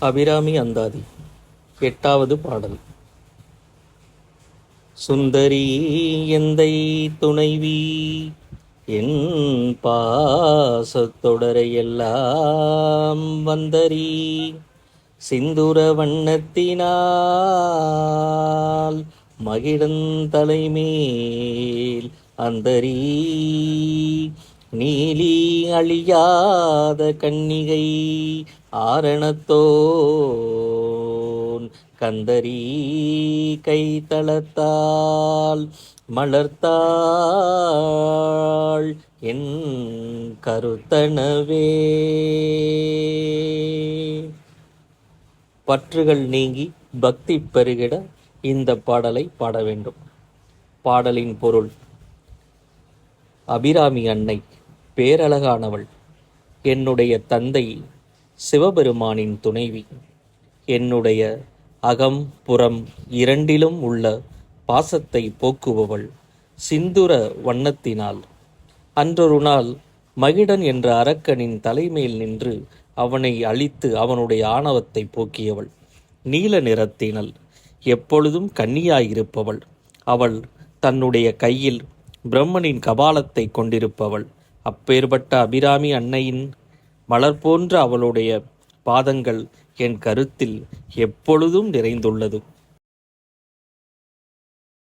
அபிராமி அந்தாதி. எட்டாவது பாடல். சுந்தரி எந்தை துணைவி? என் பாசத்தொடரையெல்லாம் வந்தரி சிந்துர வண்ணத்தினால் மகிழந்தலைமேல் அந்தரீ நீலி அழியாத கன்னிகை ஆரணத்தோன் கந்தரி கைத்தளத்தால் மலர்த்தாள் என் கருத்தனவே. பற்றுகள் நீங்கி பக்தி பெருகிட இந்த பாடலை பாட வேண்டும். பாடலின் பொருள் அபிராமி அன்னை பேரழகானவள். என்னுடைய தந்தை சிவபெருமானின் துணைவி. என்னுடைய அகம் புறம் இரண்டிலும் உள்ள பாசத்தை போக்குபவள் சிந்துர வண்ணத்தினால். அன்றொரு நாள் மகிடன் என்ற அரக்கனின் தலைமையில் நின்று அவனை அழித்து அவனுடைய ஆணவத்தை போக்கியவள். நீல நிறத்தினள். எப்பொழுதும் கன்னியாயிருப்பவள். அவள் தன்னுடைய கையில் பிரம்மனின் கபாலத்தை கொண்டிருப்பவள். அப்பேற்பட்ட அபிராமி அன்னையின் மலர் போன்ற அவளுடைய பாதங்கள் என் கருத்தில் எப்பொழுதும் நிறைந்துள்ளது.